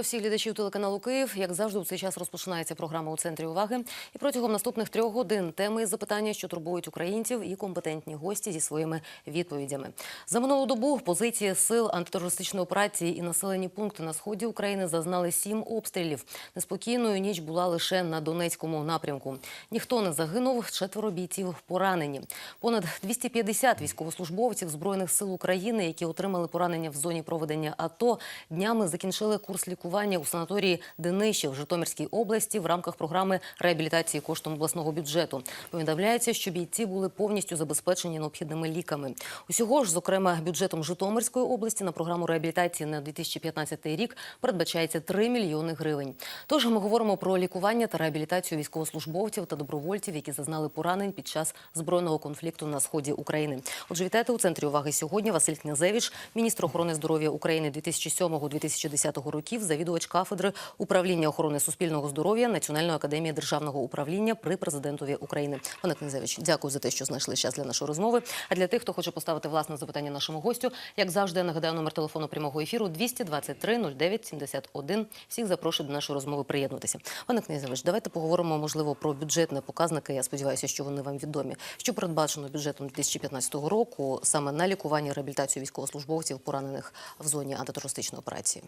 Вітаю всіх глядачів телеканалу Київ. Як завжди, у цей час розпочинається програма у центрі уваги. І протягом наступних трьох годин теми і запитання, що турбують українців, і компетентні гості зі своїми відповідями. За минулу добу позиції сил антитерористичної операції і населені пункти на сході України зазнали сім обстрілів. Неспокійною ніч була лише на Донецькому напрямку. Ніхто не загинув, четверо бійців поранені. Понад 250 військовослужбовців збройних сил України, які отримали поранення в зоні проведення АТО, днями закінчили курс лікування у санаторії Дениші в Житомирській області в рамках програми реабілітації коштом обласного бюджету. Повідомляється, що бійці були повністю забезпечені необхідними ліками. Усього ж, зокрема, бюджетом Житомирської області на програму реабілітації на 2015 рік передбачається 3 мільйони гривень. Тож ми говоримо про лікування та реабілітацію військовослужбовців та добровольців, які зазнали поранень під час збройного конфлікту на сході України. Отже, вітайте у центрі уваги сьогодні. Василь Князевич, міністр охорони здоров'я України 2007-2010 років, завідувач кафедри управління охорони суспільного здоров'я Національної академії державного управління при президентові України. Пане Князевич, дякую за те, що знайшли час для нашої розмови. А для тих, хто хоче поставити власне запитання нашому гостю, як завжди, я нагадаю номер телефону прямого ефіру 223 09 71. Всіх запрошую до нашої розмови приєднатися. Пане Князевич, давайте поговоримо можливо про бюджетні показники. Я сподіваюся, що вони вам відомі. Що передбачено бюджетом 2015 року саме на лікування реабілітацію військовослужбовців, поранених в зоні антитерористичної операції?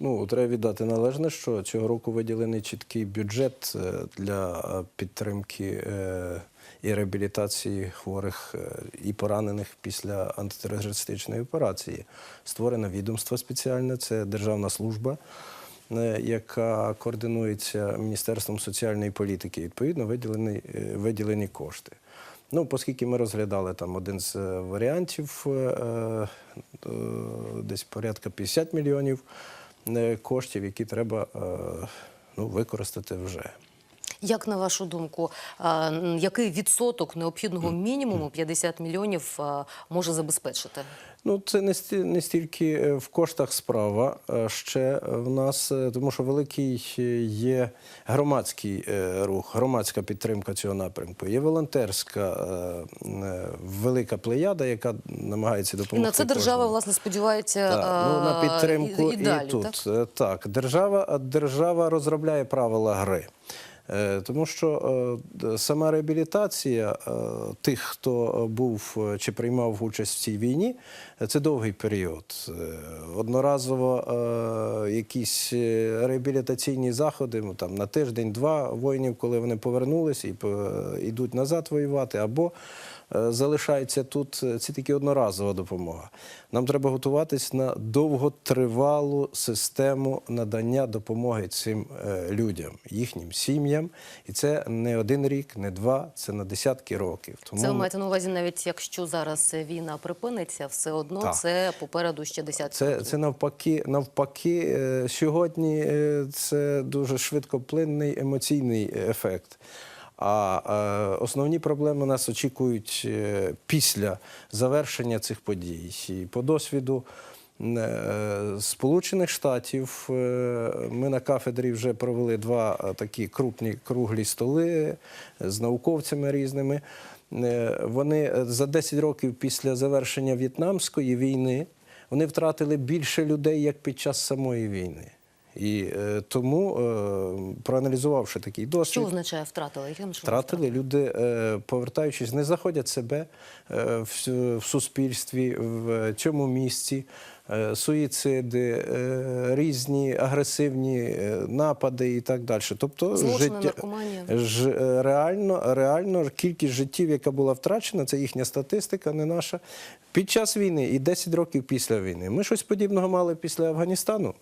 Ну, треба віддати належне, що цього року виділений чіткий бюджет е, для е, підтримки е, і реабілітації хворих і поранених після антитерористичної операції. Створено відомство спеціальне, це державна служба, яка координується Міністерством соціальної політики. Відповідно, виділені, виділені кошти. Ну, оскільки ми розглядали там один з варіантів, десь порядка 50 мільйонів коштів, які треба е, ну, використати вже. Як на вашу думку, який відсоток необхідного мінімуму 50 мільйонів може забезпечити? Ну, це не не стільки е, в коштах справа, ще в нас, е, тому що великий е, є громадський рух, громадська підтримка цього напрямку. Є волонтерська велика плеяда, яка намагається І допомогти. на це держава кожному. власне сподівається Так, ну, на підтримку і, і, і, далі, тут. Так? Так, держава, держава розробляє правила гри. Е, Тому що е, сама реабілітація е, тих, хто був чи приймав участь в цій війні, це довгий період. Одноразово якісь реабілітаційні заходи ну, там, на тиждень-два воїнів, коли вони повернулися і йдуть назад воювати, або е, залишаються тут. е, Це тільки одноразова допомога. Нам треба готуватись на довготривалу систему надання допомоги цим е, людям, їхнім сім'ям. І це не один рік, не два, це на десятки років. Тому Це ви маєте на увазі, навіть якщо зараз війна припиниться, все одно Так. це попереду ще десятки. Це, років. це навпаки, навпаки, сьогодні це дуже швидкоплинний емоційний ефект. А е, основні проблеми нас очікують е, після завершення цих подій. І по досвіду е, Сполучених Штатів ми на кафедрі вже провели два такі крупні круглі столи з науковцями різними. Вони за 10 років після завершення В'єтнамської війни вони втратили більше людей як під час самої війни. І е, тому, е, проаналізувавши такий досвід, Що означає втратили? Яким втратили люди, е, повертаючись, не знаходять себе е, в, в суспільстві, в цьому місці. е, Суїциди, е, різні агресивні е, напади і так далі. Тобто Злочини, наркоманія. ж, реально, реально кількість життів, яка була втрачена, це їхня статистика, не наша. Під час війни і 10 років після війни. Ми щось подібного мали після Афганістану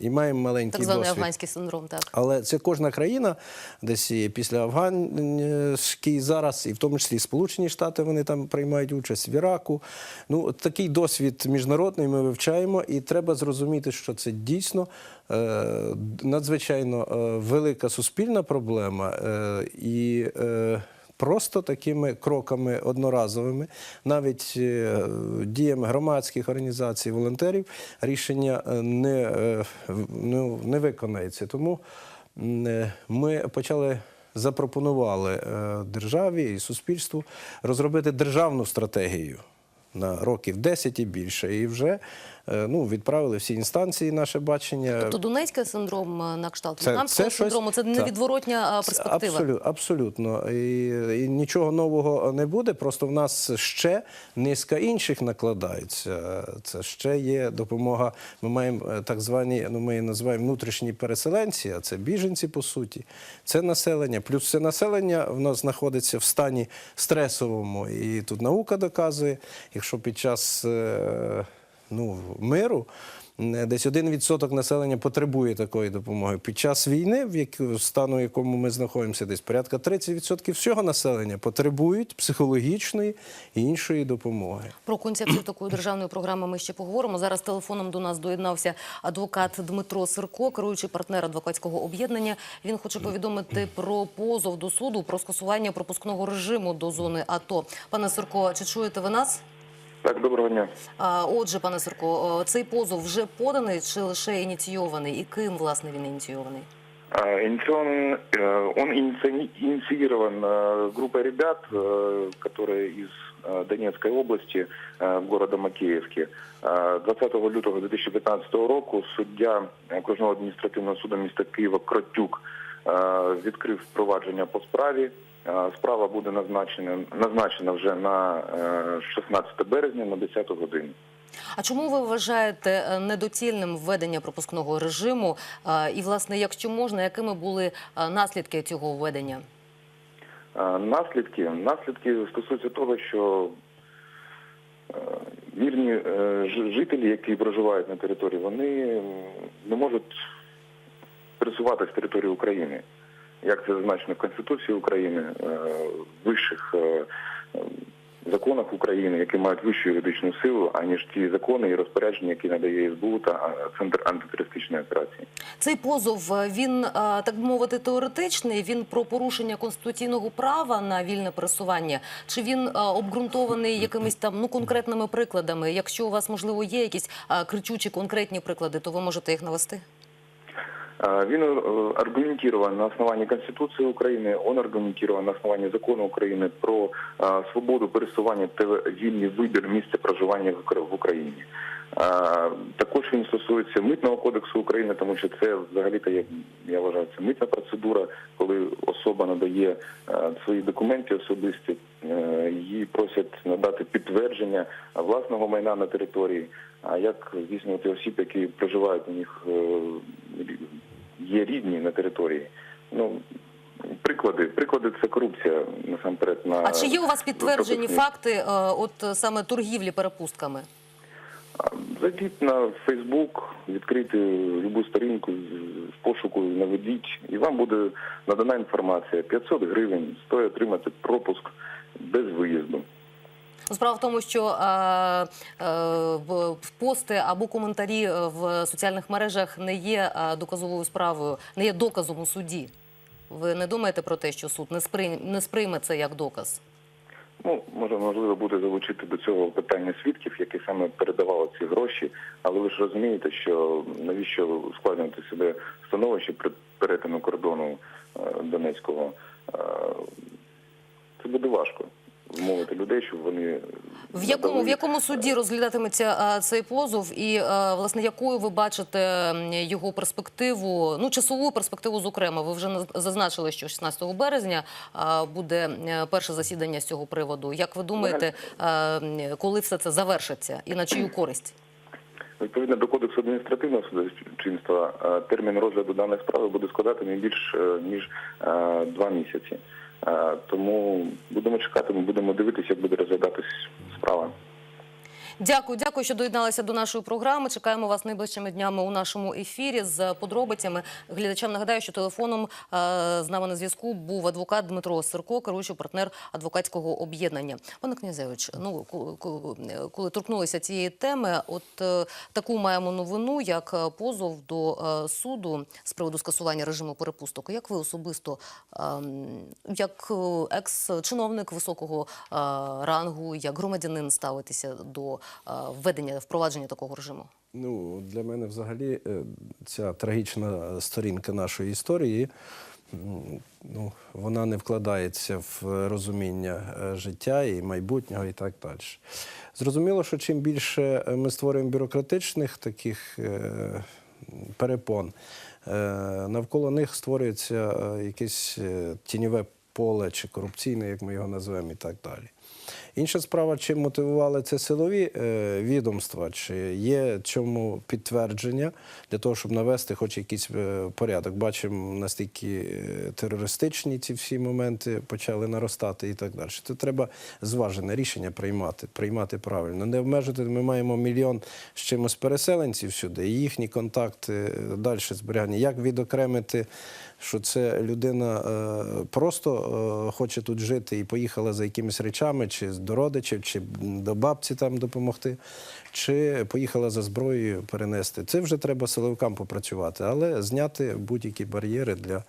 і маємо маленький Так званий досвід. афганський синдром, так. Але це кожна країна, десь і після Афганській зараз, і в тому числі Сполучені Штати, вони там приймають участь в Іраку. Ну, от такий досвід міжнародний ми вивчаємо, і треба зрозуміти, що це дійсно е, надзвичайно е, велика суспільна проблема. Е, і Просто такими кроками одноразовими, навіть е, діями громадських організацій, волонтерів, рішення е, не, е, ну, не виконається. Тому ми почали запропонували державі і суспільству розробити державну стратегію на років 10 і більше. І вже ну, відправили всі інстанції наше бачення. Тобто Донецький синдром е, на кшталт Це- в'єтнамського це щось- синдрому це невідворотня е, перспектива. Абсолютно, абсолютно. І, і нічого нового не буде. Просто в нас ще низка інших накладається. Це ще є допомога. Ми маємо е, так звані, ну ми її називаємо внутрішні переселенці, а це біженці по суті. Це населення. Плюс це населення в нас знаходиться в стані стресовому. І тут наука доказує, якщо під час е, ну, миру. е, Десь 1% населення потребує такої допомоги. Під час війни, в яку- стану, в якому ми знаходимося, десь порядка 30% всього населення потребують психологічної і іншої допомоги. Про концепцію такої державної програми ми ще поговоримо. Зараз телефоном до нас доєднався адвокат Дмитро Сирко, керуючий партнер адвокатського об'єднання. Він хоче повідомити про позов до суду про скасування пропускного режиму до зони АТО. Пане Сирко, чи чуєте ви нас? Так, доброго дня. А, Отже, пане Сирко, е, цей позов вже поданий чи лише ініційований? І ким власне він ініційований? А, Инициирован, э, он иници- инициирован э, группой ребят, э, которые из э, Донецкой области, э, города Макеевки. Э, 20 лютого 2015 року суддя окружного адміністративного суду міста Києва Кротюк е, відкрив провадження по справі. Е, Справа буде назначена, назначена вже на е, 16 березня на 10 годину. А чому ви вважаєте е, недоцільним введення пропускного режиму? Е, І, власне, якщо можна, якими були е, наслідки цього введення? Е, Наслідки, наслідки стосуються того, що е, е, ж- жителі, які проживають на території, вони не можуть пересуватися з території України. Як це зазначено в Конституції України, е, в вищих е, е, законах України, які мають вищу юридичну силу, аніж ті закони і розпорядження, які надає СБУ та е, Центр антитерористичної операції. Цей позов е, він е, так би мовити теоретичний. Він про порушення конституційного права на вільне пересування. Чи він е, обґрунтований якимись там ну конкретними прикладами? Якщо у вас можливо є якісь е, кричучі конкретні приклади, то ви можете їх навести. Він э, аргументирован на основании Конституции Украины, он аргументирован на основании закону України про свободу пересування та вільний вибір місця проживання в Україні. Також він стосується митного кодексу України, тому що це взагалі-то як я вважаю, це митна процедура, коли особа надає свої документи особисті, е, її просять надати підтвердження власного майна на території. А як здійснювати осіб, які проживають у них е, є рідні на території? Ну приклади, приклади це корупція насамперед на А чи є у вас підтверджені факти, е, от е, саме торгівлі перепустками? Зайдіть на Фейсбук, відкрийте любу сторінку з- з пошуку, наведіть, і вам буде надана інформація. 500 гривень стоїть отримати пропуск без виїзду. Справа в тому, що е, е, пости або коментарі е, в соціальних мережах не є е, доказовою справою, не є доказом у суді. Ви не думаєте про те, що суд не сприйме, не сприйме це як доказ? Ну, може, можливо, буде залучити до цього питання свідків, які саме передавали ці гроші. Але ви ж розумієте, що навіщо ускладнювати себе становище при перетину кордону е, Донецького? Це буде важко вмовити людей, щоб вони В якому, в якому суді розглядатиметься е, цей позов, і е, власне якою ви бачите його перспективу, ну часову перспективу, зокрема, ви вже зазначили, що 16 березня е, буде е, перше засідання з цього приводу. Як ви думаєте, е, коли все це завершиться і на чию користь? Відповідно до кодексу адміністративного судочинства, е, термін розгляду даної справи буде складати не більш е, ніж е, два місяці. Е, Тому будемо чекати, ми будемо дивитися, як буде розглядатись справа. Дякую, дякую, що доєдналися до нашої програми. Чекаємо вас найближчими днями у нашому ефірі з подробицями. Глядачам нагадаю, що телефоном е, з нами на зв'язку був адвокат Дмитро Сирко, керуючий партнер адвокатського об'єднання. Пане Князевич, ну ко- ко- коли торкнулися цієї теми, от е, таку маємо новину, як е, позов до суду з приводу скасування режиму перепусток. Як ви особисто, ем, як екс-чиновник високого рангу, як громадянин ставитеся до введення впровадження такого режиму? Ну, для мене взагалі е, ця трагічна сторінка нашої історії ну, вона не вкладається в розуміння е, життя і майбутнього, і так далі. Зрозуміло, що чим більше ми створюємо бюрократичних таких е, перепон, е, навколо них створюється е, якесь е, тіньове поле чи корупційне, як ми його назвемо, і так далі. Інша справа, чи мотивували це силові е, відомства, чи є чому підтвердження для того, щоб навести хоч якийсь е, порядок. Бачимо, настільки е, терористичні ці всі моменти почали наростати і так далі. То треба зважене рішення приймати, приймати правильно. Не обмежити. Ми маємо мільйон з чимось переселенців сюди, їхні контакти далі зберігання. Як відокремити? що це людина просто хоче тут жити і поїхала за якимись речами, чи до родичів, чи до бабці там допомогти, чи поїхала за зброєю перенести. Це вже треба силовикам попрацювати, але зняти будь-які бар'єри для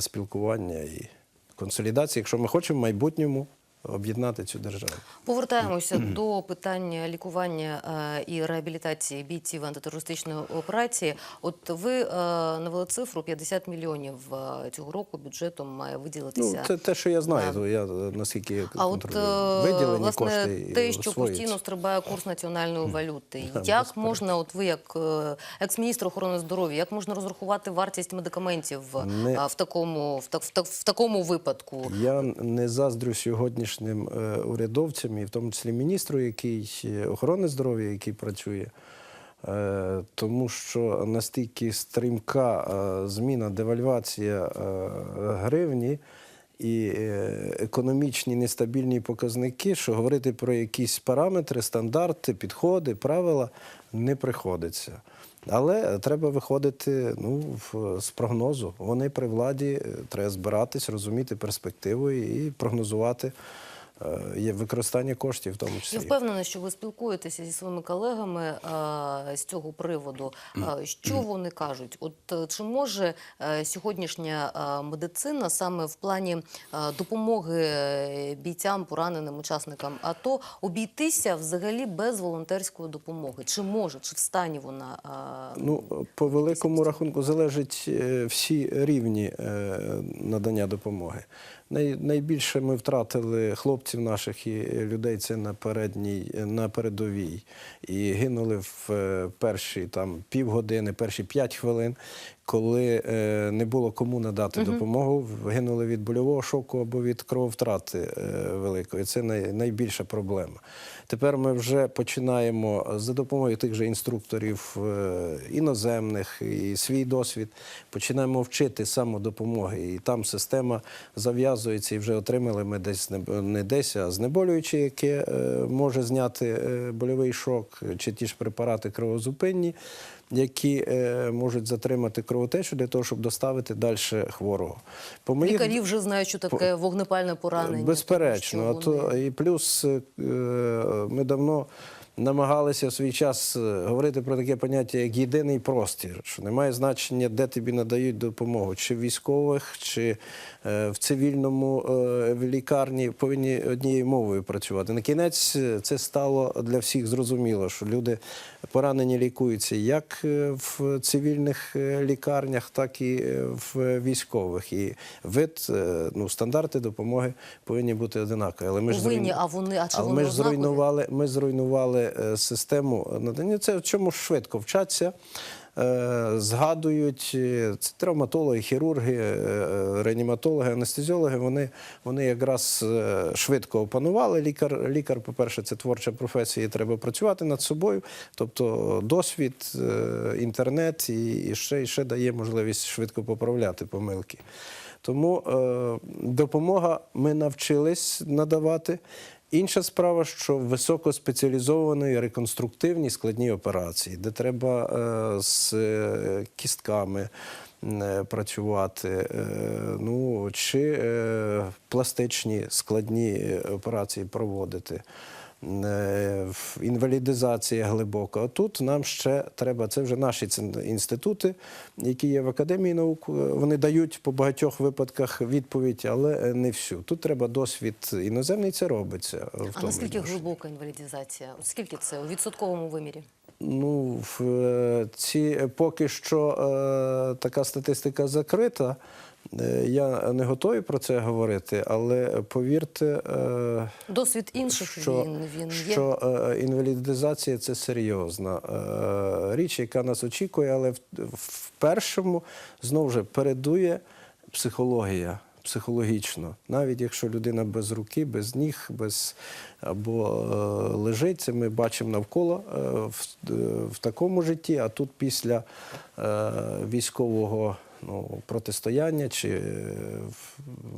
спілкування і консолідації, якщо ми хочемо в майбутньому об'єднати цю державу. Повертаємося до питання лікування е, і реабілітації бійців антитерористичної операції. От ви е, навели цифру 50 мільйонів е, цього року бюджетом має Ну, виділитися. це те, що я знаю, то я наскільки я А от Виділені власне кошти те, що освоюються. постійно стрибає курс національної валюти, як можна, от ви як екс-міністр охорони здоров'я, як можна розрахувати вартість медикаментів Не- в такому в, так- в, так- в такому випадку? Я не заздрю сьогоднішнім е, урядовцям, і в тому числі міністру, який е, охорони здоров'я, який працює. Е, Тому що настільки стрімка зміна, девальвація гривні і економічні нестабільні показники, що говорити про якісь параметри, стандарти, підходи, правила не приходиться. Але треба виходити ну, з прогнозу. Вони при владі, е, треба збиратись, розуміти перспективу і прогнозувати є використання коштів в тому числі. Я впевнена, що ви спілкуєтеся зі своїми колегами е, з цього приводу. Е, що вони кажуть? От е, чи може е, сьогоднішня е, медицина саме в плані е, допомоги е, бійцям, пораненим учасникам АТО обійтися взагалі без волонтерської допомоги? Чи може, чи в стані вона? е, Ну, по великому рахунку залежить е, всі рівні е, надання допомоги. Най, найбільше ми втратили хлопців наших і людей це на передній, на передовій. І гинули в е, перші там півгодини, перші п'ять хвилин, коли е, не було кому надати допомогу, гинули від больового шоку або від крововтрати е, великої. Це най, найбільша проблема. Тепер ми вже починаємо за допомогою тих же інструкторів е, іноземних і свій досвід починаємо вчити самодопомоги. І там система зав'язується і вже отримали ми десь не десь, а знеболююче, яке е, може зняти е, больовий шок, чи ті ж препарати кровозупинні, які е, можуть затримати кровотечу для того, щоб доставити далі хворого. По моїх Лікарі вже знають, що таке вогнепальне поранення. Безперечно, а вони... а то і плюс е, ми давно намагалися в свій час е, говорити про таке поняття як єдиний простір, що немає значення, де тобі надають допомогу, чи в військових, чи е, в цивільному е, в лікарні повинні однією мовою працювати. На кінець це стало для всіх зрозуміло, що люди поранені лікуються як в цивільних лікарнях, так і в військових. І вид, ну, стандарти допомоги повинні бути одинакові. Але ми ж Повинні, а вони- а чи Але ми ж зруйнували, ми зруйнували систему надання. Це в чому швидко вчаться. е, Згадують е, це травматологи, хірурги, е, е, реаніматологи, анестезіологи. Вони, вони якраз е, швидко опанували. Лікар, лікар, по-перше, це творча професія, і треба працювати над собою. Тобто досвід, е, інтернет і, і ще, і ще дає можливість швидко поправляти помилки. Тому е, допомога ми навчились надавати. Інша справа, що високоспеціалізовані реконструктивні складні операції, де треба е, з е, кістками е, працювати, ну, чи пластичні складні операції проводити. Е, Інвалідизація глибока. А тут нам ще треба, це вже наші інститути, які є в Академії наук. е, Вони дають по багатьох випадках відповідь, але е, не всю. Тут треба досвід іноземний, це робиться. В А тому наскільки відношенні. глибока інвалідизація? Скільки це у відсотковому вимірі? Ну, в ці поки що е, така статистика закрита. Е, Я не готовий про це говорити, але повірте, е, Досвід інших що, війн він є. що е, інвалідизація це серйозна річ, яка нас очікує, але в, в першому знову ж передує психологія. Психологічно, навіть якщо людина без руки, без ніг, без або е, лежить, це ми бачимо навколо е, в, е, в такому житті. А тут після е, військового ну, протистояння чи е,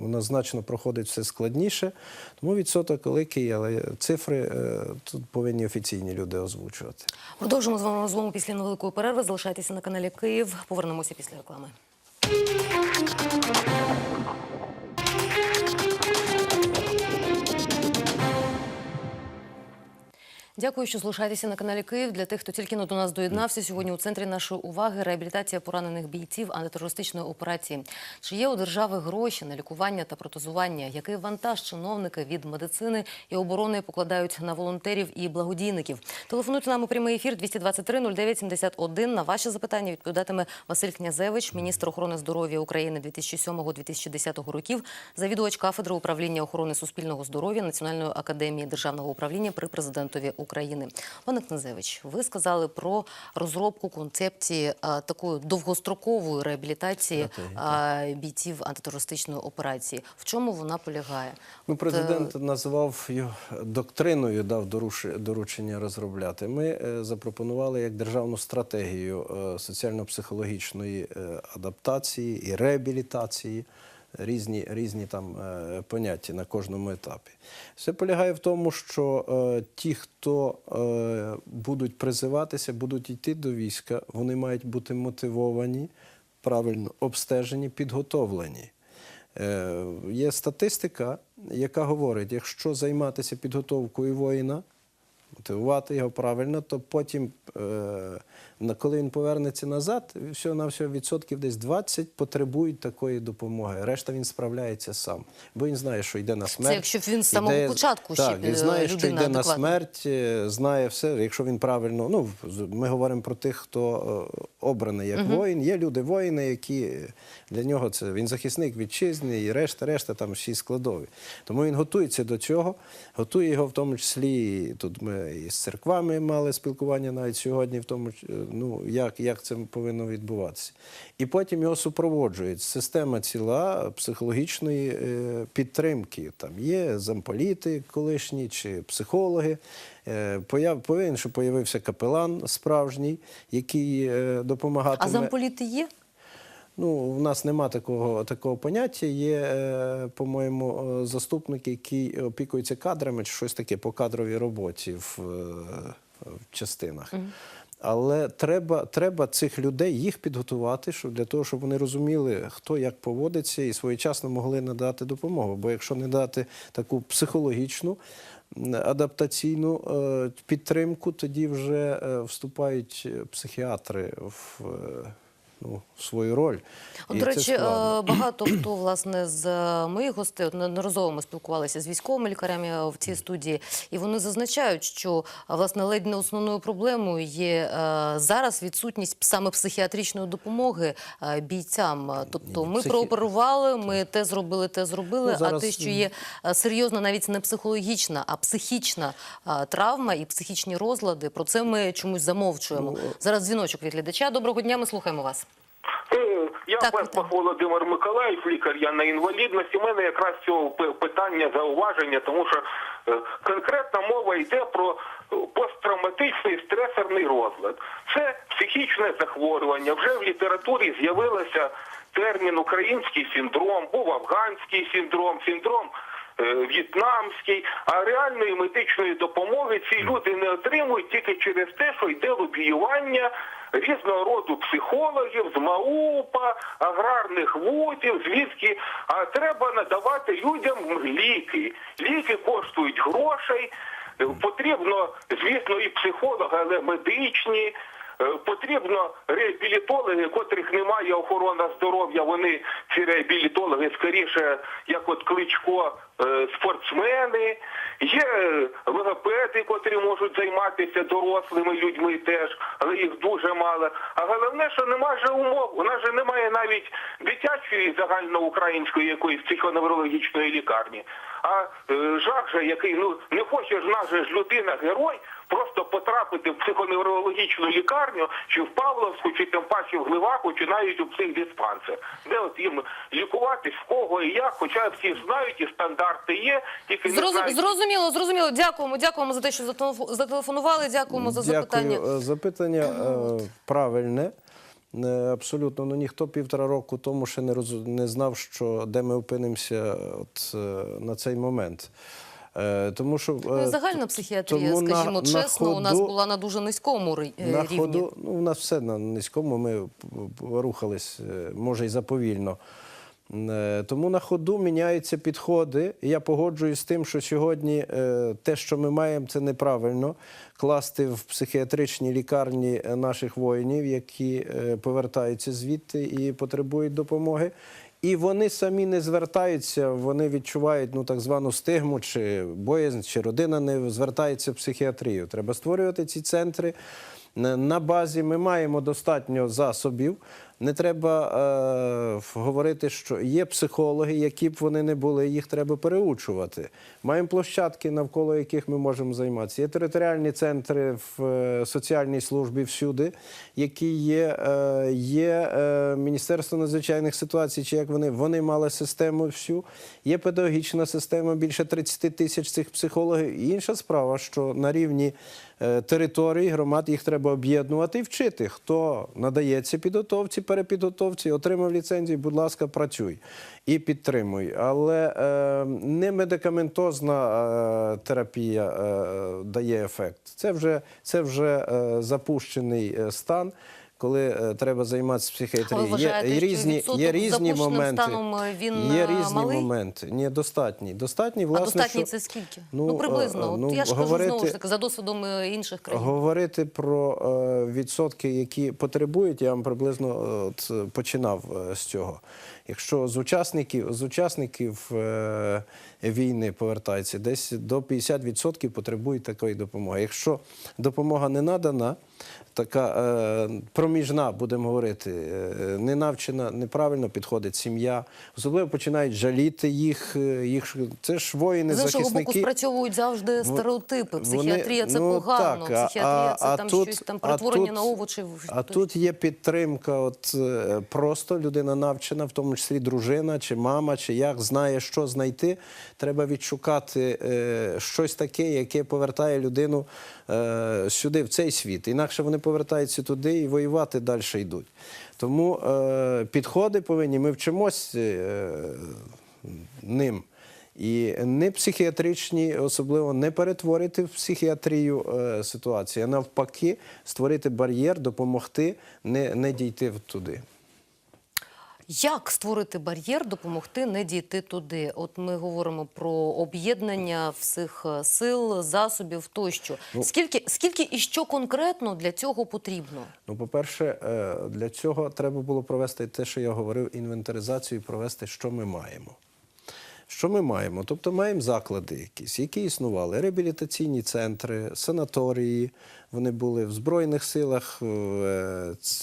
воно значно проходить все складніше. Тому відсоток великий, але цифри е, тут повинні офіційні люди озвучувати. Продовжимо з вами розмову після невеликої перерви. Залишайтеся на каналі Київ. Повернемося після реклами. Дякую, що залишаєтеся на каналі Київ. Для тих, хто тільки до нас доєднався, сьогодні у центрі нашої уваги реабілітація поранених бійців антитерористичної операції. Чи є у держави гроші на лікування та протезування? Який вантаж чиновники від медицини і оборони покладають на волонтерів і благодійників? Телефонуйте нам у прямий ефір 223 09 71. На ваші запитання відповідатиме Василь Князевич, міністр охорони здоров'я України 2007-2010 років, завідувач кафедри управління охорони суспільного здоров'я Національної академії державного управління при президентові України. Пане Князевич, ви сказали про розробку концепції а, такої довгострокової реабілітації а, бійців антитерористичної операції. В чому вона полягає? Ну, От, президент назвав його доктриною, дав доручення розробляти. Ми е, запропонували як державну стратегію е, соціально-психологічної е, адаптації і реабілітації. Різні, різні там е, поняття на кожному етапі. Все полягає в тому, що е, ті, хто е, будуть призиватися, будуть йти до війська, вони мають бути мотивовані, правильно обстежені, підготовлені. Е, Є статистика, яка говорить, якщо займатися підготовкою воїна, мотивувати його правильно, то потім, е, коли він повернеться назад, всього на всього відсотків десь 20 потребують такої допомоги. Решта він справляється сам, бо він знає, що йде на смерть. якщо він з самого Йде- початку ще, він е, знає, що йде на смерть, е, знає все. Якщо він правильно, ну ми говоримо про тих, хто е, обраний як воїн. Є люди воїни, які для нього це він захисник вітчизни і решта, решта там всі складові. Тому він готується до цього, готує його в тому числі. Тут ми і з церквами мали спілкування навіть сьогодні, в тому ч- е, ну як, як це повинно відбуватися. І потім його супроводжують система ціла психологічної е, підтримки. Там є замполіти колишні чи психологи. Е, появ, повинен, щоб появився капелан справжній, який е, допомагатиме. А замполіти є? Ну, у нас нема такого, такого поняття. Є, по-моєму, заступник, який опікується кадрами чи щось таке по кадровій роботі в, в частинах. Але треба, треба цих людей їх підготувати, щоб для того, щоб вони розуміли, хто як поводиться, і своєчасно могли надати допомогу. Бо якщо не дати таку психологічну адаптаційну е, підтримку, тоді вже е, вступають е, психіатри в. Ну, свою роль. От, до речі, е, багато хто власне з е, моїх гостей неодноразово ми спілкувалися з військовими лікарями е, в цій студії, і вони зазначають, що власне ледь не основною проблемою є зараз відсутність саме психіатричної допомоги бійцям. Тобто, ми психі- прооперували, ми те зробили, те зробили. Ну, зараз- А те, що є серйозна, навіть не психологічна, а психічна травма і психічні розлади, про це ми чомусь замовчуємо. Ну, Зараз дзвіночок від глядача. Доброго дня, ми слухаємо вас. Е, Я Так, Песпах Володимир Миколаїв, лікар, я на інвалідності. У мене якраз цього питання зауваження, тому що е, конкретна мова йде про е, посттравматичний стресорний розлад. Це психічне захворювання. Вже в літературі з'явилося термін український синдром, був афганський синдром, синдром. В'єтнамський, а реальної медичної допомоги ці люди не отримують тільки через те, що йде лобіювання різного роду психологів з МАУПа, аграрних вузів, звідки а треба надавати людям ліки. Ліки коштують грошей. Потрібно, звісно, і психологи, але медичні. Е, Потрібно реабілітологи, котрих немає охорона здоров'я. Вони ці реабілітологи скоріше, як от кличко е, спортсмени, є е, логопеди, котрі можуть займатися дорослими людьми теж, але їх дуже мало. А головне, що немає умов. У нас же немає навіть дитячої загальноукраїнської якоїсь психоневрологічної лікарні. А жах же, який ну не хоче ж нас же ж людина герой просто потрапити в психоневрологічну лікарню, чи в Павловську, чи тим паче в Гливаку, чи навіть у психдиспансер. Де от їм лікуватись, в кого і як, хоча всі знають, і стандарти є, тільки не Зрозу- знають. Зрозуміло, зрозуміло. Дякуємо, дякуємо за те, що зателефо- зателефонували. Дякуємо за запитання. Дякую. Е, Запитання е, правильне. Е, Абсолютно, ну ніхто півтора року тому ще не роз... не знав, що де ми опинимося от е, на цей момент. Е, Тому що Ну, е, Загальна психіатрія, тому на- скажімо на чесно, у нас була на дуже низькому е, на рівні. ходу, ну, у нас все на низькому, ми рухались, може, і заповільно. Тому на ходу міняються підходи. Я погоджуюсь з тим, що сьогодні те, що ми маємо, це неправильно. Класти в психіатричні лікарні наших воїнів, які повертаються звідти і потребують допомоги. І вони самі не звертаються, вони відчувають ну так звану стигму чи боязнь, чи родина не звертається в психіатрію. Треба створювати ці центри. На на базі ми маємо достатньо засобів. Не треба е, говорити, що є психологи, які б вони не були, їх треба переучувати. Маємо площадки, навколо яких ми можемо займатися. Є територіальні центри в е, соціальній службі всюди, які є. Е, є е, Міністерство надзвичайних ситуацій, чи як вони, вони мали систему всю. Є педагогічна система, більше 30 тисяч цих психологів. І інша справа, що на рівні е, територій, громад їх треба об'єднувати і вчити, хто надається підготовці, перепідготовці, отримав ліцензію, будь ласка, працюй і підтримуй. Але е, не медикаментозна е, терапія е, дає ефект. Це вже, це вже е, запущений е, стан. Коли е, треба займатися А психіатрією, вважаєте, є, що різні, відсоток є різні запущеним моменти. станом, е, він, є е, різні малий? моменти. Ні, достатні. Достатні, А власне, достатньо що, це скільки? Ну, Ну, приблизно. е, От ну, я ж кажу знову ж таки за досвідом інших країн. Говорити про відсотки, які потребують, я вам приблизно от, починав з цього. Якщо з учасників, з учасників е, війни повертається, десь до 50% потребують такої допомоги. Якщо допомога не надана, така е, проміжна, будемо говорити, е, не навчена, неправильно підходить сім'я, особливо починають жаліти їх. е, їх це ж воїни, З іншого боку, захисники. спрацьовують завжди стереотипи. Психіатрія це ну, погано, так, психіатрія це а там тут- щось там а тут- на овочі. А тут є підтримка, от просто людина навчена, в тому числі дружина чи мама, чи як знає, що знайти. Треба відшукати е, щось таке, яке повертає людину е, сюди, в цей світ. Інакше вони повертаються туди і воювати далі йдуть. Тому е, підходи повинні. Ми вчимось е, ним. І не психіатричні, особливо не перетворити в психіатрію е, ситуацію, а навпаки, створити бар'єр, допомогти не, не дійти туди. Як створити бар'єр, допомогти не дійти туди? От ми говоримо про об'єднання всіх е, сил, засобів тощо. Ну, скільки, скільки і що конкретно для цього потрібно? Ну, по-перше, е, для цього треба було провести те, що я говорив, інвентаризацію, і провести, що ми маємо. Що ми маємо? Тобто маємо заклади якісь, які існували, реабілітаційні центри, санаторії. Вони були в Збройних силах, в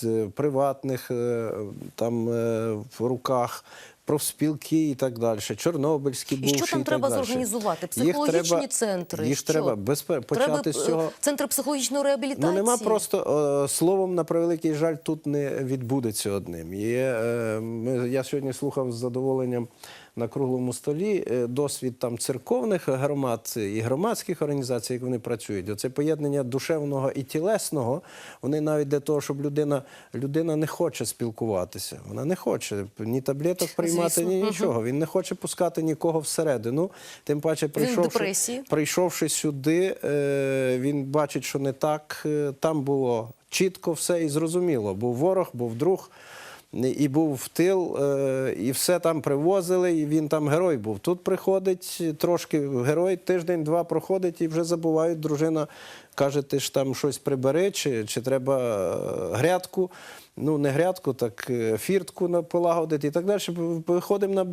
е, приватних е, там е, в руках. Профспілки і так далі, Чорнобильські І що там і так треба далі. зорганізувати? Їх Психологічні треба- центри? Їх Що? треба безпе... почати треба, з цього. Центр психологічної реабілітації? Ну нема просто словом, на превеликий жаль, тут не відбудеться одним. Є, е, я сьогодні слухав з задоволенням на круглому столі е, досвід там церковних громад і громадських організацій, як вони працюють. Оце поєднання душевного і тілесного. Вони навіть для того, щоб людина, людина не хоче спілкуватися. Вона не хоче ні таблеток приймати, Звісно. ні нічого. Він не хоче пускати нікого всередину. Тим паче, прийшовши, прийшовши сюди, е, він бачить, що не так. Е, Там було чітко все і зрозуміло. Був ворог, був друг. І був в тил, е, і все там привозили, і він там герой був. Тут приходить трошки герой, тиждень-два проходить і вже забувають. Дружина каже, ти ж там щось прибери, чи, чи треба е, грядку. Ну, не грядку, так е, фіртку полагодити і так далі. Виходимо на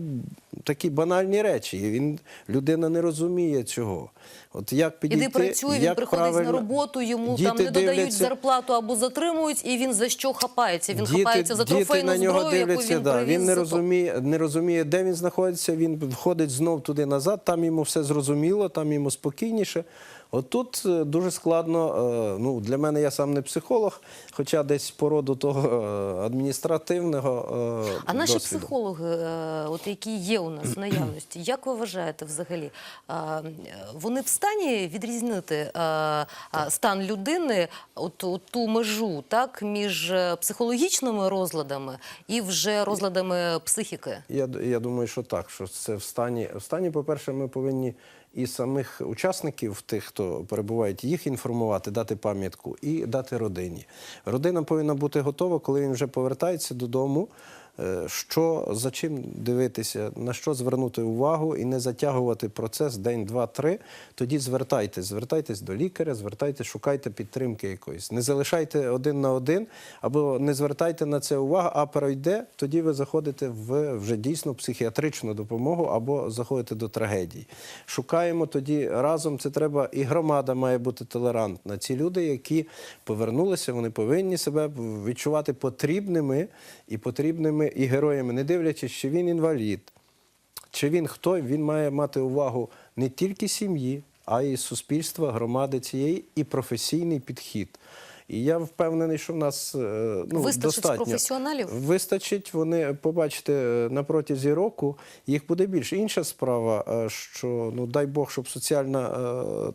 такі банальні речі. І він людина не розуміє цього. От як підійти, Іди працює, він як приходить на роботу, йому Діти там не додають дивляться- зарплату або затримують, і він за що хапається? Він Діти, хапається за діти трофейну на нього зброю, яку дивляться. він да. привіз. Він не розуміє, не розуміє, де він знаходиться. Він входить знов туди назад. Там йому все зрозуміло, там йому спокійніше. От тут е, дуже складно. е, Ну для мене я сам не психолог, хоча десь по роду того е, адміністративного. А наші досвіду. психологи, от які є у нас в наявності, як ви вважаєте взагалі, вони в стані відрізнити стан людини, от, от ту межу, так, між психологічними розладами і вже розладами психіки? Я, я думаю, що так. Що це в стані. В стані, по-перше, ми повинні і самих учасників, тих, хто перебувають, їх інформувати, дати пам'ятку і дати родині. Родина повинна бути готова, коли він вже повертається додому. Е, Що за чим дивитися, на що звернути увагу і не затягувати процес день, два, три. Тоді звертайтесь, звертайтесь до лікаря, звертайтесь, шукайте підтримки якоїсь. Не залишайте один на один, або не звертайте на це увагу, а пройде, тоді ви заходите в вже дійсно психіатричну допомогу або заходите до трагедії. Шукаємо тоді разом. Це треба, і громада має бути толерантна. Ці люди, які повернулися, вони повинні себе відчувати потрібними і потрібними і героями, не дивлячись, що він інвалід. Чи він хто? Він має мати увагу не тільки сім'ї, а й суспільства, громади цієї і професійний підхід. І я впевнений, що в нас е, ну, Вистачить достатньо. професіоналів? Вистачить, вони побачите е, на протязі року, їх буде більше. Інша справа, е, що ну дай Бог, щоб соціальна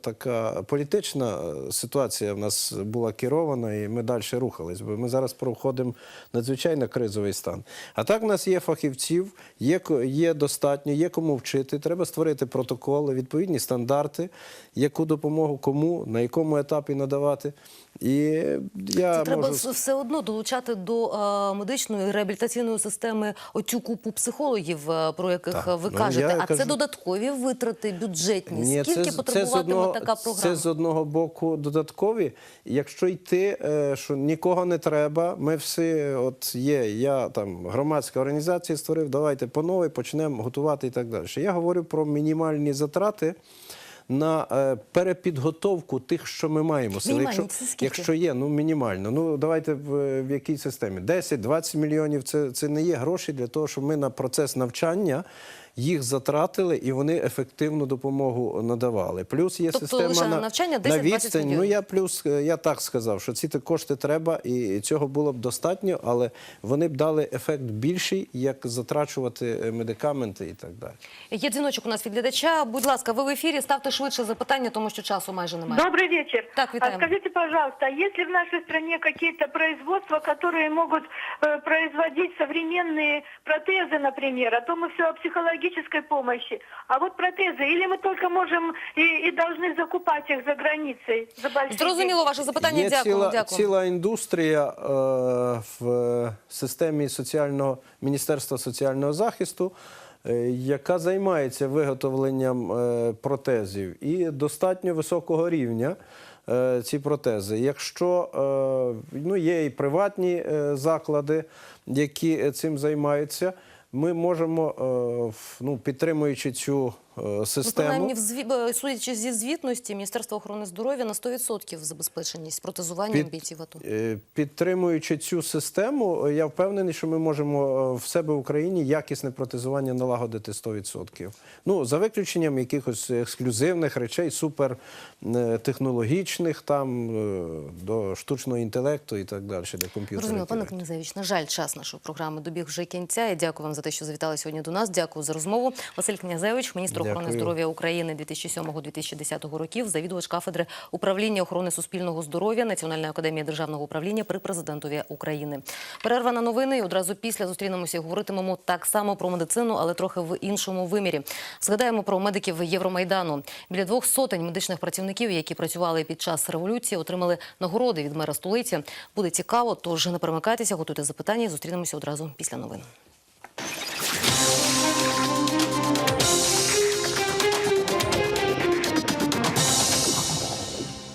така політична ситуація в нас була керована, і ми далі рухались. Бо ми зараз проходимо надзвичайно кризовий стан. А так в нас є фахівців, є, є достатньо, є кому вчити. Треба створити протоколи, відповідні стандарти, яку допомогу кому, на якому етапі надавати. І я Це треба можу все одно долучати до е, медичної реабілітаційної системи оцю купу психологів, е, про яких Так. ви Ну, кажете. А це додаткові витрати бюджетні. Ні, Скільки з- потребуватиме з одного, така програма? Це з одного боку додаткові. Якщо йти, е, що нікого не треба, ми всі, от є, я там громадська організація створив, давайте по новій почнемо готувати і так далі. Я говорю про мінімальні затрати. На е, перепідготовку тих, що ми маємо. Якщо, якщо є, ну мінімально. Ну давайте в, в якій системі? 10-20 мільйонів це, це не є гроші для того, щоб ми на процес навчання їх затратили і вони ефективну допомогу надавали. Плюс є Тобто система лише на на, навчання на 10-20 відстань. Ну мільйонів. я плюс е, я так сказав, що ці кошти треба, і цього було б достатньо, але вони б дали ефект більший, як затрачувати е, медикаменти і так далі. Є дзвіночок у нас від глядача. Будь ласка, ви в ефірі ставте швидше запитання, тому що часу майже немає. Добрый вечер. Так, витаем. А скажите, пожалуйста, а есть ли в нашей стране какие-то производства, которые могут э, производить современные протезы, например? А то мы все о психологической помощи. А вот протезы, или мы только можем и, и должны закупать их за границей за большие Зрозуміло ваше запитання. Є Дякую. ціла, дякую. ціла індустрія е, в системі соціального міністерства соціального захисту, е, яка займається виготовленням е, протезів і достатньо високого рівня. е, Ці протези. Якщо е, ну, є і приватні е, заклади, які е, цим займаються, ми можемо, е, ну, підтримуючи цю систему, принаймні, зві- е, судячи зі звітності Міністерства охорони здоров'я на 100% забезпеченість протезуванням Під- бійців АТО. Е, Підтримуючи цю систему, е, я впевнений, що ми можемо е, в себе в Україні якісне протезування налагодити 100%. Ну, за виключенням якихось ексклюзивних речей, супертехнологічних, там е, до штучного інтелекту і так далі, де комп'ютери. Зрозуміло, пане. Князевич, на жаль, час нашої програми добіг вже кінця. І дякую вам за те, що завітали сьогодні до нас. Дякую за розмову. Василь Князевич, міністр охорони Дякую. здоров'я України 2007-2010 років, завідувач кафедри управління охорони суспільного здоров'я Національної академії державного управління при президентові України. Перерва на новини. І одразу після зустрінемося і говоритимемо так само про медицину, але трохи в іншому вимірі. Згадаємо про медиків Євромайдану. Біля двох сотень медичних працівників, які працювали під час революції, отримали нагороди від мера столиці. Буде цікаво, тож не перемикайтеся, готуйте запитання. і Зустрінемося одразу після новин.